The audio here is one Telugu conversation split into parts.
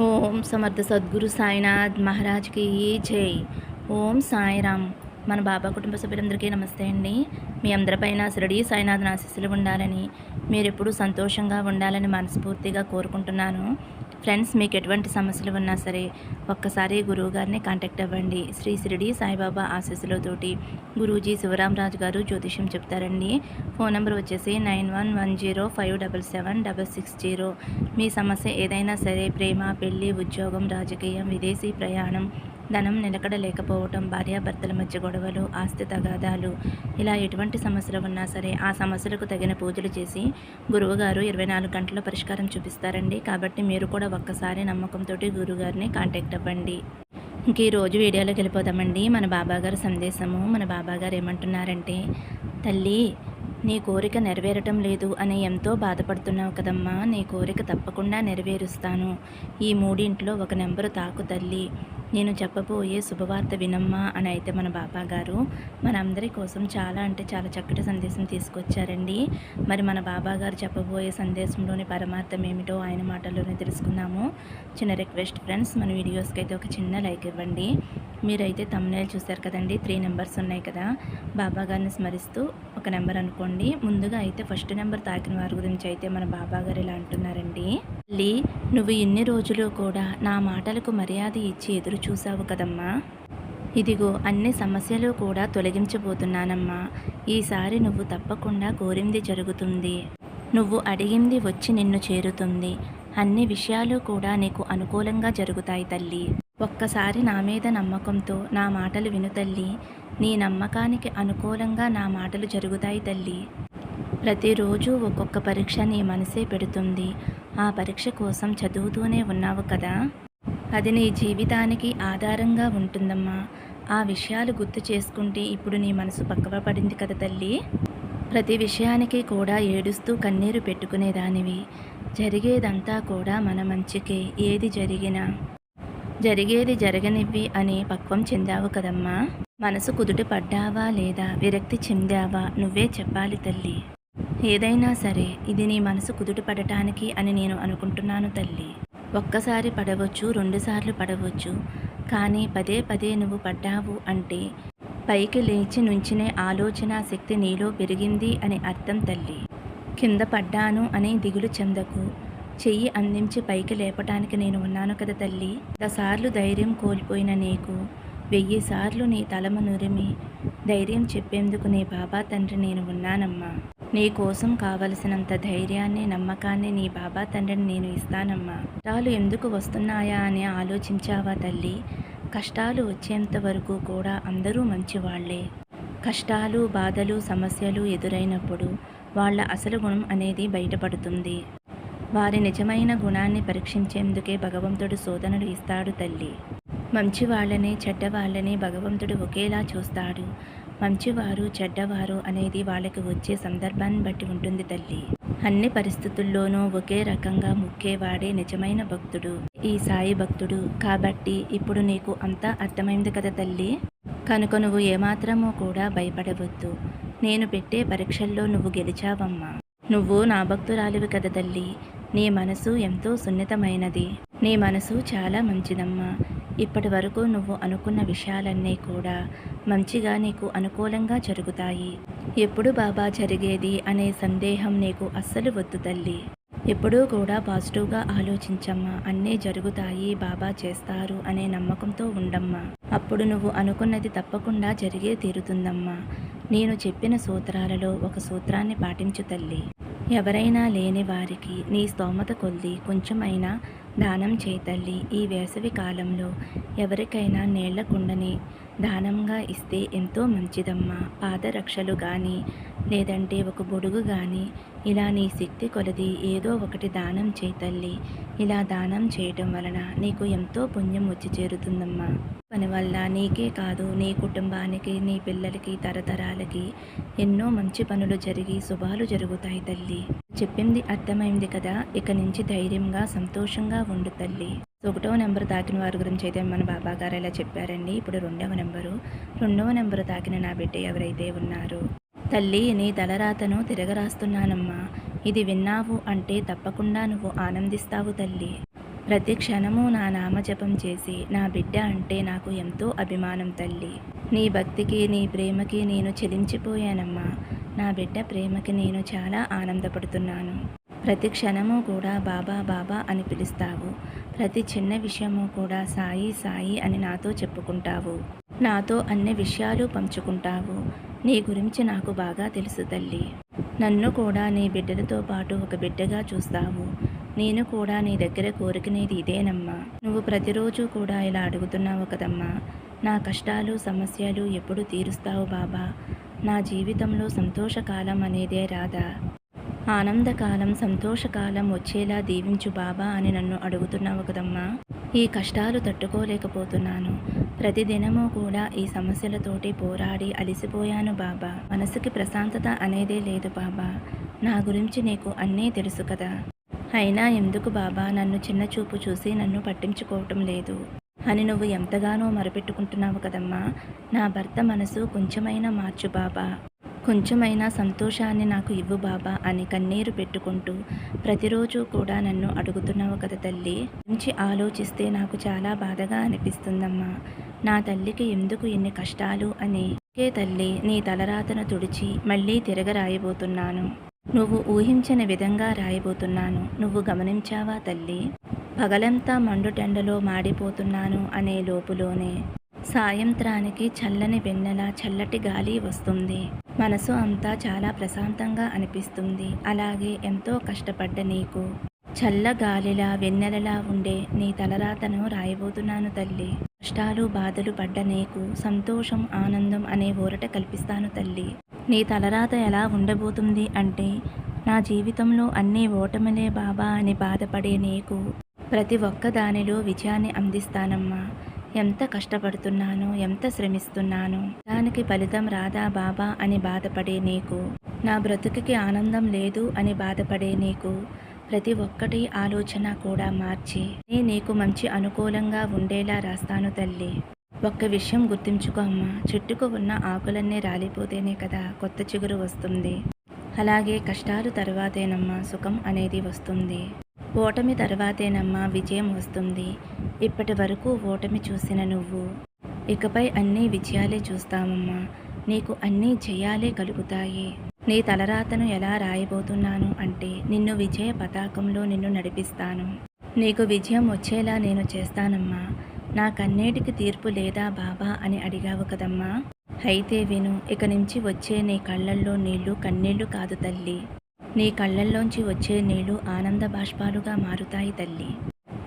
ఓం సమర్థ సద్గురు సాయినాథ్ మహారాజ్కి జై. ఓం సాయిరామ్. మన బాబా కుటుంబ సభ్యులందరికీ నమస్తే అండి. మీ అందరిపైన శిరడి సాయినాథ్ ఆశీస్సులు ఉండాలని మీరెప్పుడూ సంతోషంగా ఉండాలని మనస్ఫూర్తిగా కోరుకుంటున్నాను. ఫ్రెండ్స్ మీకు ఎటువంటి సమస్యలు ఉన్నా సరే ఒక్కసారి గురువు గారిని కాంటాక్ట్ అవ్వండి. శ్రీ శిరిడి సాయిబాబా ఆశీస్సులతోటి గురూజీ శివరామరాజు గారు జ్యోతిష్యం చెప్తారండి. ఫోన్ నెంబర్ వచ్చేసి nine one one zero five double seven double six zero. మీ సమస్య ఏదైనా సరే ప్రేమ పెళ్ళి ఉద్యోగం రాజకీయం విదేశీ ప్రయాణం ధనం నిలకడ లేకపోవటం భార్యాభర్తల మధ్య గొడవలు ఆస్తి తగాదాలు ఇలా ఎటువంటి సమస్యలు ఉన్నా సరే ఆ సమస్యలకు తగిన పూజలు చేసి గురువుగారు ఇరవై నాలుగు గంటల పరిష్కారం చూపిస్తారండి. కాబట్టి మీరు కూడా ఒక్కసారి నమ్మకంతో గురువుగారిని కాంటాక్ట్ అవ్వండి. ఇంక ఈరోజు వీడియోలోకి వెళ్ళిపోదామండి. మన బాబాగారు సందేశము. మన బాబాగారు ఏమంటున్నారంటే తల్లి నీ కోరిక నెరవేరటం లేదు అని ఎంతో బాధపడుతున్నావు కదమ్మా. నీ కోరిక తప్పకుండా నెరవేరుస్తాను. ఈ మూడింట్లో ఒక నెంబరు తాకు తల్లి. నేను చెప్పబోయే శుభవార్త వినమ్మా అని అయితే మన బాబా గారు మనందరి కోసం చాలా అంటే చాలా చక్కటి సందేశం తీసుకొచ్చారండి. మరి మన బాబా గారు చెప్పబోయే సందేశంలోని పరమార్థం ఏమిటో ఆయన మాటల్లోనే తెలుసుకుందాము. చిన్న రిక్వెస్ట్ ఫ్రెండ్స్ మన వీడియోస్కి అయితే ఒక చిన్న లైక్ ఇవ్వండి. మీరైతే తమ్నేలు చూశారు కదండి త్రీ నెంబర్స్ ఉన్నాయి కదా. బాబా గారిని స్మరిస్తూ ఒక నెంబర్ అనుకోండి. ముందుగా అయితే ఫస్ట్ నెంబర్ తాకిన వారి గురించి అయితే మన బాబా గారు ఇలా అంటున్నారండి. లీ నువ్వు ఇన్ని రోజులు కూడా నా మాటలకు మర్యాద ఇచ్చి ఎదురు చూసావు కదమ్మా. ఇదిగో అన్ని సమస్యలు కూడా తొలగించబోతున్నానమ్మా. ఈసారి నువ్వు తప్పకుండా కోరింది జరుగుతుంది. నువ్వు అడిగింది వచ్చి నిన్ను చేరుతుంది. అన్ని విషయాలు కూడా నీకు అనుకూలంగా జరుగుతాయి తల్లి. ఒక్కసారి నా మీద నమ్మకంతో నా మాటలు విను తల్లి. నీ నమ్మకానికి అనుకూలంగా నా మాటలు జరుగుతాయి తల్లి. ప్రతిరోజు ఒక్కొక్క పరీక్ష నీ మనసే పెడుతుంది. ఆ పరీక్ష కోసం చదువుతూనే ఉన్నావు కదా. అది నీ జీవితానికి ఆధారంగా ఉంటుందమ్మా. ఆ విషయాలు గుర్తు చేసుకుంటే ఇప్పుడు నీ మనసు పక్కవ పడింది కదా తల్లి. ప్రతి విషయానికి కూడా ఏడుస్తూ కన్నీరు పెట్టుకునేదానివి. జరిగేదంతా కూడా మన మంచికే. ఏది జరిగినా. జరిగేది జరగనివ్వి అని పక్వం చెందావు కదమ్మా. మనసు కుదుట పడ్డావా లేదా? విరక్తి చెందావా? నువ్వే చెప్పాలి తల్లి. ఏదైనా సరే ఇది నీ మనసు కుదుట పడటానికి అని నేను అనుకుంటున్నాను తల్లి. ఒక్కసారి పడవచ్చు రెండుసార్లు పడవచ్చు. కానీ పదే పదే నువ్వు పడ్డావు అంటే పైకి లేచి నుంచినే ఆలోచన శక్తి నీలో పెరిగింది అని అర్థం తల్లి. కింద పడ్డాను అని దిగులు చెందకు. చెయ్యి అందించి పైకి లేపటానికి నేను ఉన్నాను కదా తల్లి. దసార్లు ధైర్యం కోల్పోయిన నీకు. వెయ్యి సార్లు నీ తలము నురిమి ధైర్యం చెప్పేందుకు నీ బాబా తండ్రి నేను ఉన్నానమ్మా. నీ కోసం కావలసినంత ధైర్యాన్ని నమ్మకాన్ని నీ బాబా తండ్రిని నేను ఇస్తానమ్మా. కష్టాలు ఎందుకు వస్తున్నాయా అని ఆలోచించావా తల్లి? కష్టాలు వచ్చేంత వరకు కూడా అందరూ మంచివాళ్ళే. కష్టాలు బాధలు సమస్యలు ఎదురైనప్పుడు వాళ్ళ అసలు గుణం అనేది బయటపడుతుంది. వారి నిజమైన గుణాన్ని పరీక్షించేందుకే భగవంతుడు శోధనలు ఇస్తాడు తల్లి. మంచి వాళ్ళని చెడ్డవాళ్ళని భగవంతుడు ఒకేలా చూస్తాడు. మంచివారు చెడ్డవారు అనేది వాళ్ళకి వచ్చే సందర్భాన్ని బట్టి ఉంటుంది తల్లి. అన్ని పరిస్థితుల్లోనూ ఒకే రకంగా ముక్కేవాడే నిజమైన భక్తుడు. ఈ సాయి భక్తుడు. కాబట్టి ఇప్పుడు నీకు అంతా అర్థమైంది కదా తల్లి? కనుక నువ్వు ఏమాత్రమూ కూడా భయపడవద్దు. నేను పెట్టే పరీక్షల్లో నువ్వు గెలిచావమ్మా. నువ్వు నా భక్తురాలివి కదా తల్లి. నీ మనసు ఎంతో సున్నితమైనది. నీ మనసు చాలా మంచిదమ్మా. ఇప్పటి వరకు నువ్వు అనుకున్న విషయాలన్నీ కూడా మంచిగా నీకు అనుకూలంగా జరుగుతాయి. ఎప్పుడు బాబా జరిగేది అనే సందేహం నీకు అస్సలు వద్దు తల్లి. ఎప్పుడూ కూడా పాజిటివ్గా ఆలోచించమ్మా. అన్నీ జరుగుతాయి బాబా చేస్తారు అనే నమ్మకంతో ఉండమ్మా. అప్పుడు నువ్వు అనుకున్నది తప్పకుండా జరిగే తీరుతుందమ్మా. నేను చెప్పిన సూత్రాలలో ఒక సూత్రాన్ని పాటించు తల్లి. ఎవరైనా లేని వారికి నీ స్తోమత కొద్ది కొంచెమైనా దానం చేతల్లి ఈ వేసవి కాలంలో ఎవరికైనా నీళ్ళ కుండని. దానంగా ఇస్తే ఎంతో మంచిదమ్మా. పాదరక్షలు కానీ లేదంటే ఒక బొడుగు కానీ ఇలా నీ శక్తి కొలది ఏదో ఒకటి దానం చేతల్లి ఇలా దానం చేయటం వలన నీకు ఎంతో పుణ్యం వచ్చి చేరుతుందమ్మా. పని వల్ల నీకే కాదు నీ కుటుంబానికి నీ పిల్లలకి తరతరాలకి ఎన్నో మంచి పనులు జరిగి శుభాలు జరుగుతాయి తల్లి. చెప్పింది అర్థమైంది కదా ఇక నుంచి ధైర్యంగా సంతోషంగా ఉండు తల్లి. ఒకటవ నెంబర్ తాకిన వారి గురించి అయితే మన బాబా గారు ఇలా చెప్పారండి. ఇప్పుడు రెండవ నెంబరు. రెండవ నెంబరు తాకిన నా బిడ్డ ఎవరైతే ఉన్నారు తల్లి నీ తలరాతను తిరగరాస్తున్నానమ్మా. ఇది విన్నావు అంటే తప్పకుండా నువ్వు ఆనందిస్తావు తల్లి. ప్రతి క్షణము నా నామజపం చేసి నా బిడ్డ అంటే నాకు ఎంతో అభిమానం తల్లి. నీ భక్తికి నీ ప్రేమకి నేను చెలించిపోయానమ్మా. నా బిడ్డ ప్రేమకి నేను చాలా ఆనందపడుతున్నాను. ప్రతి క్షణము కూడా బాబా బాబా అని పిలుస్తావు. ప్రతి చిన్న విషయము కూడా సాయి సాయి అని నాతో చెప్పుకుంటావు. నాతో అన్ని విషయాలు పంచుకుంటావు. నీ గురించి నాకు బాగా తెలుసు తల్లి. నన్ను కూడా నీ బిడ్డలతో పాటు ఒక బిడ్డగా చూస్తావు. నేను కూడా నీ దగ్గర కోరుకునేది ఇదేనమ్మా. నువ్వు ప్రతిరోజు కూడా ఇలా అడుగుతున్నావు కదమ్మా. నా కష్టాలు సమస్యలు ఎప్పుడు తీరుస్తావు బాబా? నా జీవితంలో సంతోషకాలం అనేదే రాదా ఆనందకాలం సంతోషకాలం వచ్చేలా దీవించు బాబా అని నన్ను అడుగుతున్నావు కదమ్మా. ఈ కష్టాలు తట్టుకోలేకపోతున్నాను. ప్రతిదినము కూడా ఈ సమస్యలతోటి పోరాడి అలిసిపోయాను బాబా. మనసుకి ప్రశాంతత అనేదే లేదు బాబా. నా గురించి నీకు అన్నీ తెలుసు కదా. అయినా ఎందుకు బాబా నన్ను చిన్న చూపు చూసి నన్ను పట్టించుకోవటం లేదు? అని నువ్వు ఎంతగానో మరపెట్టుకుంటున్నావు కదమ్మా. నా భర్త మనసు కొంచెమైనా మార్చు బాబా. కొంచెమైనా సంతోషాన్ని నాకు ఇవ్వు బాబా అని కన్నీరు పెట్టుకుంటూ ప్రతిరోజు కూడా నన్ను అడుగుతున్నావు కదా తల్లి. గురించి ఆలోచిస్తే నాకు చాలా బాధగా అనిపిస్తుందమ్మా. నా తల్లికి ఎందుకు ఎన్ని కష్టాలు అని. ఒకే తల్లి నీ తలరాతను తుడిచి మళ్ళీ తిరగరాయబోతున్నాను నువ్వు ఊహించిన విధంగా రాయబోతున్నాను. నువ్వు గమనించావా తల్లి? పగలంతా మండుటెండలో మాడిపోతున్నాను అనే లోపులోనే సాయంత్రానికి చల్లని వెన్నెల చల్లటి గాలి వస్తుంది. మనసు అంతా చాలా ప్రశాంతంగా అనిపిస్తుంది. అలాగే ఎంతో కష్టపడ్డ నీకు. చల్ల గాలిలా వెన్నెలలా ఉండే నీ తలరాతను రాయబోతున్నాను తల్లి. కష్టాలు బాధలు పడ్డ నీకు సంతోషం ఆనందం అనే ఊరట కల్పిస్తాను తల్లి. నీ తలరాత ఎలా ఉండబోతుంది అంటే నా జీవితంలో అన్నీ ఓటమిలే బాబా అని బాధపడే నీకు ప్రతి ఒక్క దానిలో విజయాన్ని అందిస్తానమ్మా. ఎంత కష్టపడుతున్నాను ఎంత శ్రమిస్తున్నాను దానికి ఫలితం రాదా బాబా అని బాధపడే నీకు. నా బ్రతుకుకి ఆనందం లేదు అని బాధపడే నీకు. ప్రతి ఒక్కటి ఆలోచన కూడా మార్చి నే నీకు మంచి అనుకూలంగా ఉండేలా రాస్తాను తల్లి. ఒక్క విషయం గుర్తుంచుకో అమ్మా చెట్టుకు ఉన్న ఆకులన్నీ రాలిపోతేనే కదా కొత్త చిగురు వస్తుంది. అలాగే కష్టాలు తర్వాతేనమ్మా సుఖం అనేది వస్తుంది. ఓటమి తర్వాతేనమ్మా విజయం వస్తుంది. ఇప్పటి వరకు ఓటమి చూసిన నువ్వు. ఇకపై అన్ని విజయాలే చూస్తామమ్మా నీకు అన్ని జయాలే కలుగుతాయి. నీ తలరాతను ఎలా రాయబోతున్నాను అంటే నిన్ను విజయ పతాకంలో నిన్ను నడిపిస్తాను. నీకు విజయం వచ్చేలా నేను చేస్తానమ్మా. నాకన్నేటికి తీర్పు లేదా బాబా అని అడిగావు కదమ్మా. అయితే విను ఇక నుంచి వచ్చే నీ కళ్ళల్లో నీళ్ళు కన్నీళ్ళు కాదు తల్లి. నీ కళ్ళల్లోంచి వచ్చే నీళ్ళు ఆనంద బాష్పాలుగా మారుతాయి తల్లి.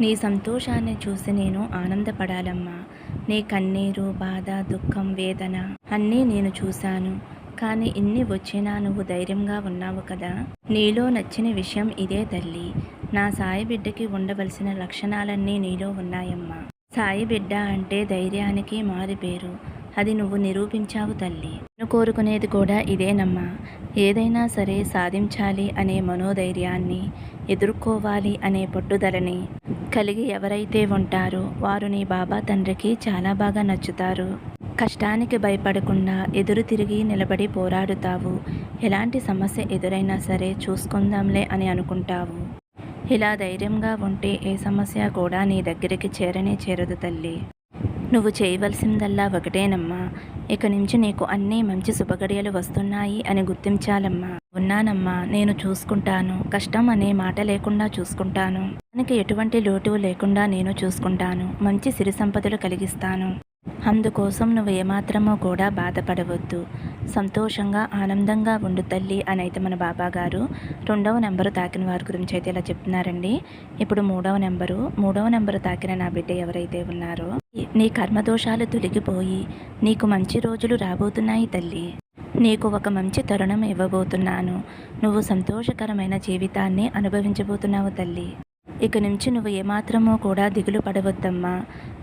నీ సంతోషాన్ని చూసి నేను ఆనందపడాలమ్మా. నీ కన్నీరు బాధ దుఃఖం వేదన అన్నీ నేను చూశాను. కానీ ఇన్ని వచ్చినా నువ్వు ధైర్యంగా ఉన్నావు కదా? నీలో నచ్చిన విషయం ఇదే తల్లి. నా సాయి బిడ్డకి ఉండవలసిన లక్షణాలన్నీ నీలో ఉన్నాయమ్మా. సాయి బిడ్డ అంటే ధైర్యానికి మారి పేరు. అది నువ్వు నిరూపించావు తల్లి. కోరుకునేది కూడా ఇదేనమ్మా. ఏదైనా సరే సాధించాలి అనే మనోధైర్యాన్ని ఎదుర్కోవాలి అనే పట్టుదలని కలిగి ఎవరైతే ఉంటారో వారు నీ బాబా తండ్రికి చాలా బాగా నచ్చుతారు. కష్టానికి భయపడకుండా ఎదురు తిరిగి నిలబడి పోరాడుతావు. ఎలాంటి సమస్య ఎదురైనా సరే చూసుకుందాంలే అని అనుకుంటావు. ఇలా ధైర్యంగా ఉంటే ఏ సమస్య కూడా నీ దగ్గరికి చేరనే చేరదు తల్లి. నువ్వు చేయవలసిందల్లా ఒకటేనమ్మా. ఇక నుంచి నీకు అన్నీ మంచి శుభగడియలు వస్తున్నాయి అని గుర్తించాలమ్మా. ఉన్నానమ్మా నేను చూసుకుంటాను. కష్టం అనే మాట లేకుండా చూసుకుంటాను. దానికి ఎటువంటి లోటు లేకుండా నేను చూసుకుంటాను. మంచి సిరి సంపదలు కలిగిస్తాను. అందుకోసం నువ్వు ఏమాత్రమో కూడా బాధపడవద్దు. సంతోషంగా ఆనందంగా ఉండు తల్లి అని అయితే మన బాబా గారు రెండవ నెంబరు తాకిన వారి గురించి అయితే ఇలా చెప్తున్నారండి. ఇప్పుడు మూడవ నెంబరు. మూడవ నెంబరు తాకిన నా బిడ్డ ఎవరైతే ఉన్నారో నీ కర్మదోషాలు తొలగిపోయి నీకు మంచి రోజులు రాబోతున్నాయి తల్లి. నీకు ఒక మంచి తరుణం ఇవ్వబోతున్నాను. నువ్వు సంతోషకరమైన జీవితాన్ని అనుభవించబోతున్నావు తల్లి. ఇక నుంచి నువ్వు ఏమాత్రమో కూడా దిగులు పడవద్దమ్మా.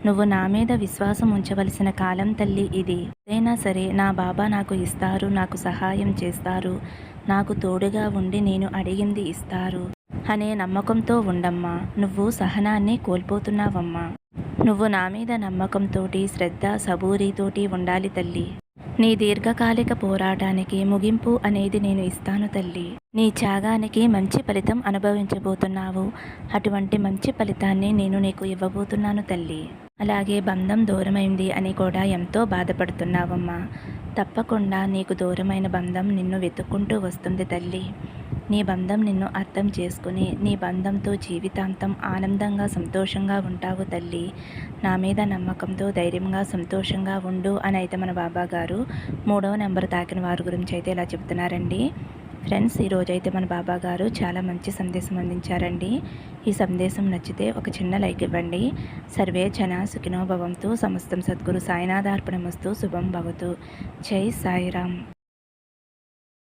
నువ్వు నా మీద విశ్వాసం ఉంచవలసిన కాలం తల్లి ఇది. ఏదైనా సరే నా బాబా నాకు ఇస్తారు నాకు సహాయం చేస్తారు. నాకు తోడుగా ఉండి నేను అడిగింది ఇస్తారు. అనే నమ్మకంతో ఉండమ్మా. నువ్వు సహనాన్ని కోల్పోతున్నావమ్మా. నువ్వు నా మీద నమ్మకంతోటి శ్రద్ధ సబూరితోటి ఉండాలి తల్లి. నీ దీర్ఘకాలిక పోరాటానికి ముగింపు అనేది నేను ఇస్తాను తల్లి. నీ త్యాగానికి మంచి ఫలితం అనుభవించబోతున్నావు. అటువంటి మంచి ఫలితాన్ని నేను నీకు ఇవ్వబోతున్నాను తల్లి. అలాగే బంధం దూరమైంది అని కూడా ఎంతో బాధపడుతున్నావమ్మా. తప్పకుండా నీకు దూరమైన బంధం నిన్ను వెతుక్కుంటూ వస్తుంది తల్లి. నీ బంధం నిన్ను అర్థం చేసుకుని నీ బంధంతో జీవితాంతం ఆనందంగా సంతోషంగా ఉంటావు తల్లి. నా మీద నమ్మకంతో ధైర్యంగా సంతోషంగా ఉండు అని అయితే మన బాబా గారు మూడవ నెంబర్ తాకిన వారి గురించి అయితే ఇలా చెప్తున్నారండి. ఫ్రెండ్స్ ఈరోజు అయితే మన బాబా గారు చాలా మంచి సందేశం అందించారండి. ఈ సందేశం నచ్చితే ఒక చిన్న లైక్ ఇవ్వండి. సర్వే జన సుఖినోభవంతో సమస్తం సద్గురు సాయినాథార్పణమస్తు శుభం భవతు. జై సాయిరామ్.